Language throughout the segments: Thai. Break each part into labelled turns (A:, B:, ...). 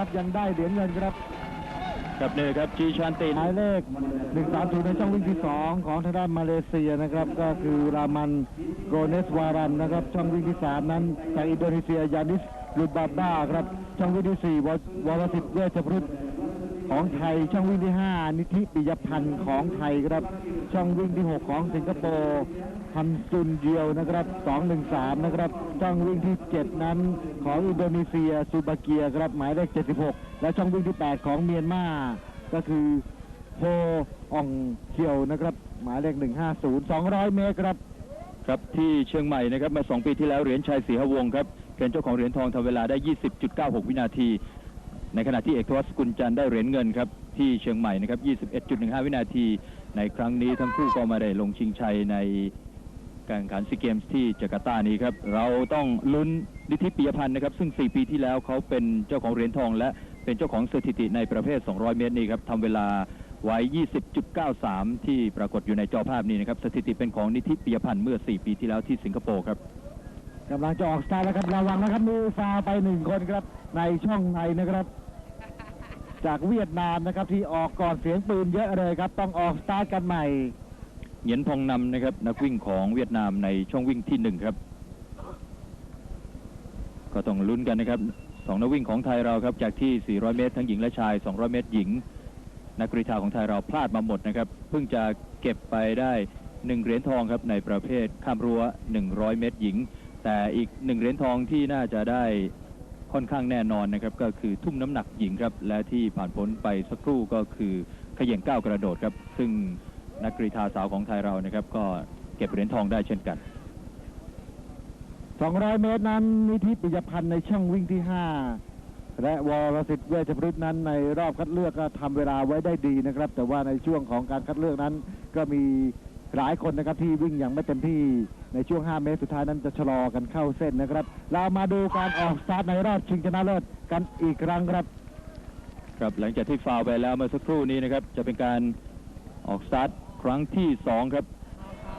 A: ครับยังได้เหรียญเงินครับ
B: ครับนี่ครับจีชันติ
A: หมายเลข130ในช่องวิ่งที่2ของทางด้านมาเลเซียนะครับ ก็คือรามันโกเนสวารันนะครับ ช่องวิ่งที่3นั้นจากอินโดนีเซียยานิสลุดบาบ้าครับ ช่องวิ่งที่4ววรสิทธิ์เวชพฤกษ์ ของไทยช่องวิ่งที่ 5 นิธิปิยพันธ์ของไทยครับ ช่องวิ่งที่ 6 ของสิงคโปร์ฮันซุนเดียวนะครับ 213 นะครับ ช่องวิ่งที่ 7 นั้นของอินโดนีเซียซูบาเกียครับหมายเลข 76 และช่องวิ่งที่ 8 ของเมียนมาก็คือโฮอองเคียวนะครับ หมายเลข 150 200 เมตรครับ
B: ครับที่เชียงใหม่นะครับมาสองปีที่แล้วเหรียญชัยศรีหวงครับเป็นเจ้าของเหรียญทองทำเวลาได้ 20.96 วินาที ในขณะที่เอกทวัสกุลจันทร์ได้เหรียญเงินครับที่เชียงใหม่นะครับ 21.15 วินาที ในครั้งนี้ทั้งคู่ก็มาได้ลงชิงชัยในการแข่งขันซีเกมส์ที่จาการ์ตานี้ครับ เราต้องลุ้นนิธิปิยพันธ์นะครับ ซึ่ง 4 ปีที่แล้วเขาเป็นเจ้าของเหรียญทอง และเป็นเจ้าของสถิติในประเภท 200 เมตรนี้ครับทำเวลาไว้ 20.93 ที่ปรากฏอยู่ในจอภาพนี้นะครับ สถิติเป็นของนิธิปิยพันธ์เมื่อ 4 ปีที่แล้วที่สิงคโปร์ครับ
A: กำลังจะออกสตาร์ทแล้วครับระวังนะครับมีฟาไปหนึ่งคนครับในช่องในนะครับ จากเวียดนามนะครับที่ออกก่อนเสียงปืนเยอะเลยครับ ต้องออกสตาร์ทกันใหม่
B: เหงียนพองนำนะครับ นักวิ่งของเวียดนามในช่องวิ่งที่หนึ่งครับ ก็ต้องลุ้นกันนะครับสองนักวิ่งของไทยเราครับจากที่ 400 เมตร ทั้งหญิงและชาย 200 เมตรหญิง นักกรีฑาของไทยเราพลาดมาหมดนะครับ เพิ่งจะเก็บไปได้หนึ่งเหรียญทองครับในประเภทข้ามรั้ว 100 เมตรหญิง แต่อีกหนึ่งเหรียญทองที่น่าจะได้ ค่อนข้างแน่นอนนะครับก็คือทุ่มน้ำหนักหญิงครับและที่ผ่านพ้นไปสักครู่ก็คือเขย่งก้าวกระโดดครับ ซึ่งนักกรีฑาสาวของไทยเรานะครับ ก็เก็บเหรียญทองได้เช่นกัน
A: 200 เมตรนั้นนิธิปิยพันธ์ในช่องวิ่งที่ 5 และวรสิทธิ์เวชพฤกษ์นั้นในรอบคัดเลือกก็ทำเวลาไว้ได้ดีนะครับ แต่ว่าในช่วงของการคัดเลือกนั้นก็มี หลายคนนะครับที่วิ่งอย่างไม่เต็มที่ในช่วง 5 เมตรสุดท้ายนั้นจะชะลอกันเข้าเส้นนะครับ เรามาดูการออกสตาร์ทในรอบชิงชนะเลิศกันอีกครั้งครับ
B: ครับหลังจากที่ฟาวล์ไปแล้วเมื่อสักครู่นี้นะครับ จะเป็นการออกสตาร์ทครั้งที่สองครับ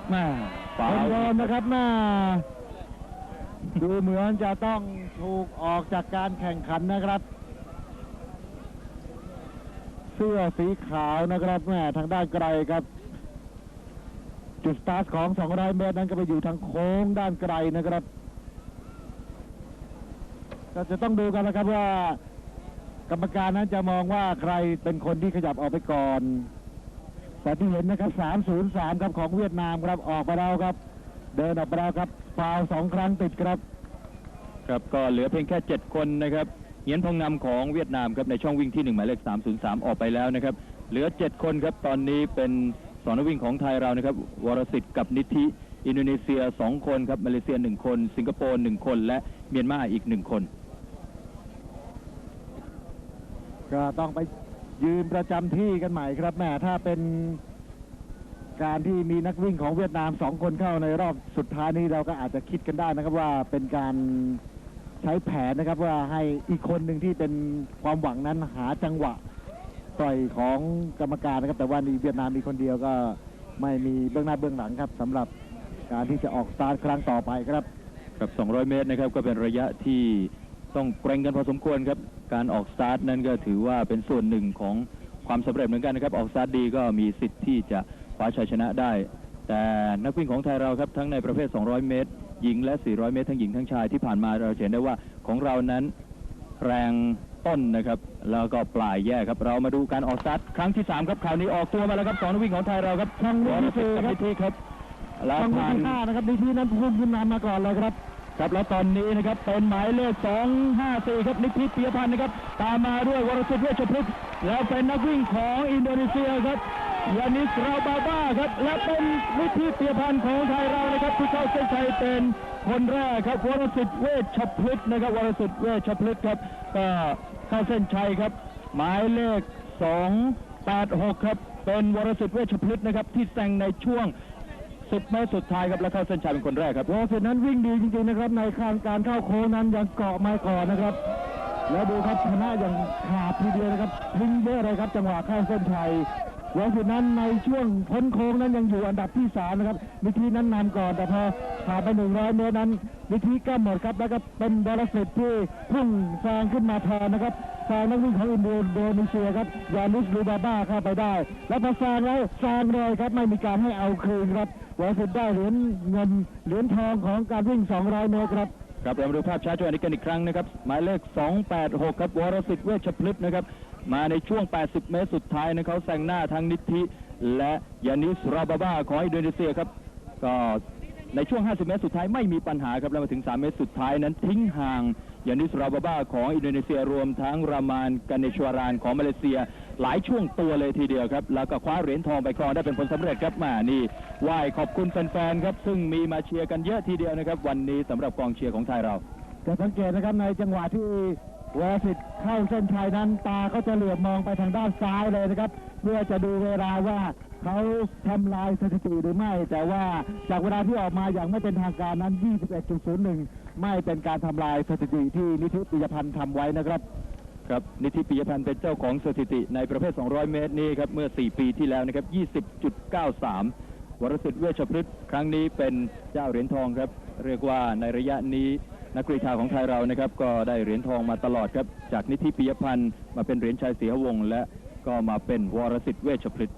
A: แม่
B: ฟาวล์
A: เป็นโยนนะครับแม่ดูเหมือนจะต้องถูกออกจากการแข่งขันนะครับ เสื้อสีขาวนะครับแม่ทางด้านไกลครับ จุดสตาร์ทของ 200 เมตรนั้นก็ไปอยู่ทางโค้งด้านไกลนะครับ ก็จะต้องดูกันนะครับว่ากรรมการนั้นจะมองว่าใครเป็นคนที่ขยับออกไปก่อนแต่ที่เห็นนะครับ 303 ครับของเวียดนามครับออกไปแล้วครับ เดินออกไปแล้วครับฟาวสองครั้งติดครับ
B: ครับก็เหลือเพียงแค่ 7 คนนะครับเหียนพงนำของเวียดนามครับในช่องวิ่งที่1หมายเลข303 ออกไปแล้วนะครับ เหลือ 7 คนครับตอนนี้เป็น สอนวิ่งของไทยเรานะครับ วรสิทธิ์กับนิธิ อินโดนีเซีย 2 คนครับ มาเลเซีย 1 คน สิงคโปร์ 1 คน และเมียนมาอีก 1 คน
A: ก็ต้องไปยืนประจำที่กันใหม่ครับแหม่ถ้าเป็นการที่มีนักวิ่งของเวียดนามสองคนเข้าในรอบสุดท้ายนี้เราก็อาจจะคิดกันได้นะครับว่าเป็นการใช้แผนนะครับว่าให้อีกคนหนึ่งที่เป็นความหวังนั้นหาจังหวะ ต่อยของกรรมการนะครับ แต่ว่านี่เวียดนามมีคนเดียวก็ไม่มีเบื้องหน้าเบื้องหลังครับสำหรับการที่จะออกสตาร์ทครั้งต่อไปครับ
B: ครับ 200 เมตรนะครับก็เป็นระยะที่ต้องเกรงกันพอสมควรครับการออกสตาร์ทนั้นก็ถือว่าเป็นส่วนหนึ่งของความสำเร็จเหมือนกันนะครับ ออกสตาร์ทดีก็มีสิทธิ์ที่จะคว้าชัยชนะได้ แต่นักวิ่งของไทยเราครับทั้งในประเภท 200 เมตร หญิงและ 400 เมตร ทั้งหญิงทั้งชายที่ผ่านมาเราเห็นได้ว่าของเรานั้นแรง ต้นนะครับ แล้วก็ปลายแย่ครับ เรามาดูการออกสตาร์ทครั้งที่3ครับคราวนี้ออกตัวมาแล้วครับสองนักวิ่งของไทยเราครับ
A: ช่องวิ่งที่สี่ครับ
B: นิธิครับแล้ว
A: ช่องวิ่
B: ผ่างน
A: ที่ห้านะครับดีที่นั้นพุ่งขึ้นนำมาก่อนเลยครับ
B: ครับแล้วตอนนี้นะครับเป็นหมายเลข254ครับนิติเปียพันธ์นะครับ ตามมาด้วยวรสุทธิ์เวชพฤกษ์แล้วเป็นนักวิ่งของอินโดนีเซียครับ ยานิสราบาบ้าครับ และเป็นนิติเปียพันธ์ของไทยเรานะครับที่เข้าเส้นชัยเป็นคนแรกครับวรสุทธิ์เวชพฤกษ์นะครับวรสุทธิ์เวชพฤกษ์ครับก็เข้าเส้นชัยครับ หมายเลข 286 ครับ เป็นวรสุทธิ์เวชพฤกษ์นะครับที่แซงในช่วง10เมตรสุดท้ายครับแล้วเข้าเส้นชัยเป็นคนแรกครับ
A: วอสิทธิ์นั้นวิ่งดีจริงๆนะครับในการการเข้าโค้งนั้นยังเกาะไม้ก่อนนะครับแล้วดูครับชนะอย่างขาดทีเดียวนะครับทิ้งเยอะเลยครับจังหวะเข้าเส้นชัย วรสิทธิ์นั้นในช่วงพ้นโค้งนั้นยังอยู่อันดับที่สามนะครับนิธินั้นนำก่อนแต่พอผ่านไปหนึ่งร้อยเมตรนั้นนิธิก็หมดครับแล้วก็เป็นวรสิทธิ์ที่พุ่งแซงขึ้นมาแทนนะครับแซงนักวิ่งของอินโดนีเซียครับยานิสลูบาบ้าเข้าไปได้ แล้วพอแซงแล้วแซงเลยครับไม่มีการให้เอาคืนครับวรสิทธิ์ได้เหรียญเงินเหรียญทองของการวิ่ง 200 เมตรครับ
B: ครับเรามาดูภาพช้าจังหวะนี้กันอีกครั้งนะครับหมายเลข 286 ครับวรสิทธิ์เวชพฤกษ์นะครับ มาในช่วง 80 เมตรสุดท้ายนะเขาแซงหน้าทั้งนิธิ และยานิสราบาบาของอินโดนีเซียครับ ก็ในช่วง 50 เมตรสุดท้ายไม่มีปัญหาครับ แล้วมาถึง 3 เมตรสุดท้ายนั้นทิ้งห่างยานิสราบาบาของอินโดนีเซียรวมทั้งรามานกาเนชวารานของมาเลเซีย หลายช่วงตัวเลยทีเดียวครับ แล้วก็คว้าเหรียญทองไปครองได้เป็นผลสำเร็จครับมานี่ไหว้ขอบคุณแฟนๆครับ ซึ่งมีมาเชียร์กันเยอะทีเดียวนะครับ วันนี้สำหรับกองเชียร์ของไทยเรา
A: จะสังเกตนะครับในจังหวะที่ วรสิทธิ์เข้าเส้นชัยนั้นตาก็จะเหลือบมองไปทางด้านซ้ายเลยนะครับ เพื่อจะดูเวลาว่าเขาทำลายสถิติหรือไม่ แต่ว่าจากเวลาที่ออกมาอย่างไม่เป็นทางการนั้น 21.01 ไม่เป็นการทำลายสถิติที่นิธิปิยพันธ์ทำไว้นะครับ
B: ครับนิติปิยพันธ์เป็นเจ้าของสถิติในประเภท 200 เมตรนี้ครับเมื่อ 4 ปีที่แล้วนะครับ 20.93 วรสิทธิ์เวชพฤกษ์ครั้งนี้เป็นเจ้าเหรียญทองครับ เรียกว่าในระยะนี้ นักกรีฑาของไทยเรานะครับก็ได้เหรียญทองมาตลอดครับ จากนิธิปิยพันธ์มาเป็นเหรียญชายเสียวง และก็มาเป็นวรสิทธิ์เวชพฤกษ์